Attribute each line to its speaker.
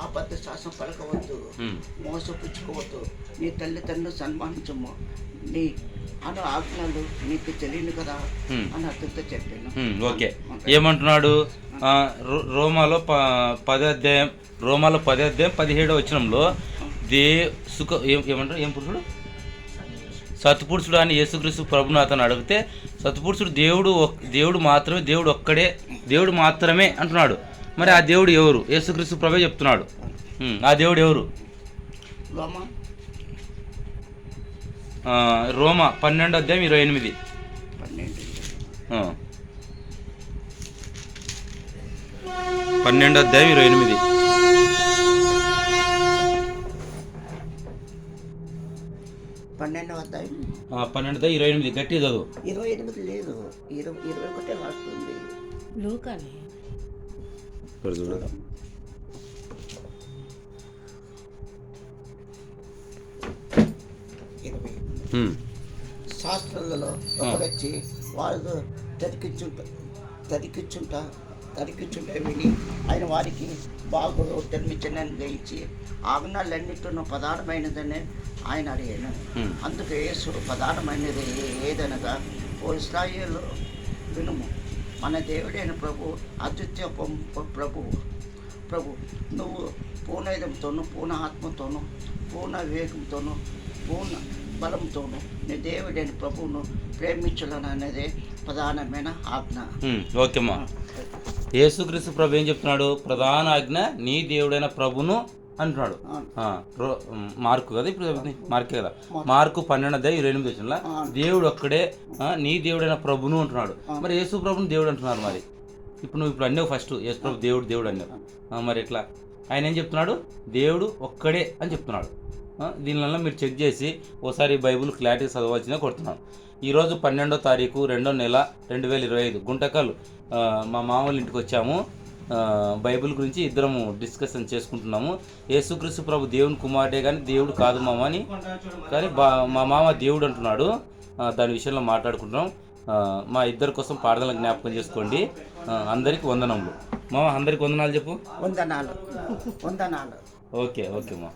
Speaker 1: అబద్ధ శాసనం పలకవద్దు మోసపుచ్చుకోవద్దు. నీ తల్లిదండ్రులు సన్మానించము. నీ అను ఆజ్ఞలు నీకు తెలియను కదా. అని అతనితో చెప్పాను.
Speaker 2: ఓకే. ఏమంటున్నాడు? రోమాలో ప పది అధ్యాయం రోమాలో పది అధ్యాయం పదిహేడో వచనంలో దే సుఖ ఏం ఏమంటారు? ఏం పురుషుడు? సత్పురుషుడు అని యేసుక్రీస్తు ప్రభుని అతను అడిగితే సత్పురుషుడు దేవుడు దేవుడు మాత్రమే దేవుడు ఒక్కడే దేవుడు మాత్రమే అంటున్నాడు. మరి ఆ దేవుడు ఎవరు? యేసుక్రీస్తు ప్రభే చెప్తున్నాడు. ఆ దేవుడు ఎవరు? రోమా? పన్నెండు అధ్యాయం ఇరవై ఎనిమిది.
Speaker 1: పన్నెండు.
Speaker 2: అధ్యాయం ఇరవై ఎనిమిది.
Speaker 1: పన్నెండవ అధ్యాయం?
Speaker 2: ఆ, పన్నెండు అధ్యాయం ఇరవై ఎనిమిది గట్టి చదువు.
Speaker 1: ఇరవై ఎనిమిది లేదు. ఇరవై ఇరవై ఒకటే లాస్ట్ ఉంది
Speaker 3: లూకాని
Speaker 1: ఇరవై
Speaker 2: ఉమ్,
Speaker 1: శాస్త్రాలలో ఒకడు వచ్చి వాళ్ళు తరికించుంట తరికించుంట తరికించుంట విని ఆయన వారికి బాగు తెరిమించనని గ్రహించి ఆజ్ఞలన్నిటిలో ప్రధానమైనదని ఆయన అడిగాను అందుకే ప్రధానమైనది ఏదనగా ఓ ఇస్రాయేలు వినుము మన దేవుడైన ప్రభు అద్వితీయ ప్రభు ప్రభు నువ్వు పూర్ణైదంతోనూ పూర్ణ ఆత్మతోనూ పూర్ణ వివేకంతోనూ పూర్ణ బలంతోనూ నీ దేవుడైన ప్రభువును ప్రేమించాలని అనేది ప్రధానమైన ఆజ్ఞ.
Speaker 2: ఓకేమ్మా యేసుక్రీస్తు ప్రభు ఏం చెప్తున్నాడు? ప్రధాన ఆజ్ఞ నీ దేవుడైన ప్రభును అంటున్నాడు. మార్కు కదా ఇప్పుడు చెప్తుంది మార్కే కదా. మార్కు. పన్నెండు అధ్యాయం ఇరవై ఎనిమిది వచ్చిన దేవుడు ఒక్కడే నీ దేవుడైన ప్రభును అంటున్నాడు. మరి యేసు ప్రభుని దేవుడు అంటున్నారు మరి. ఇప్పుడు నువ్వు ఇప్పుడు అన్నావు ఫస్ట్ యేసు ప్రభు దేవుడు దేవుడు అన్నావు. ఆ, మరి ఎట్లా? ఆయన ఏం చెప్తున్నాడు? దేవుడు ఒక్కడే అని చెప్తున్నాడు. దీనివల్ల మీరు చెక్ చేసి ఓసారి బైబుల్ క్లారిటీ చదవాల్సిందే కొడుతున్నాను ఈరోజు పన్నెండో తారీఖు రెండో నెల రెండు వేల ఇరవై ఐదు గుంటకల్. మా మామూలు ఇంటికి వచ్చాము. బైబిల్ గురించి ఇద్దరము డిస్కషన్ చేసుకుంటున్నాము. యేసుక్రీస్తు ప్రభు దేవుని కుమారుడే కానీ దేవుడు కాదు మామ అని. కానీ బా మా మామ దేవుడు అంటున్నాడు. దాని విషయంలో మాట్లాడుకుంటున్నాం. మా ఇద్దరి కోసం పాడదల జ్ఞాపకం చేసుకోండి. అందరికి వందనములు. మామ అందరికి వందనాలు చెప్పు.
Speaker 1: వందనాలు. వందనాలు.
Speaker 2: ఓకే ఓకే మా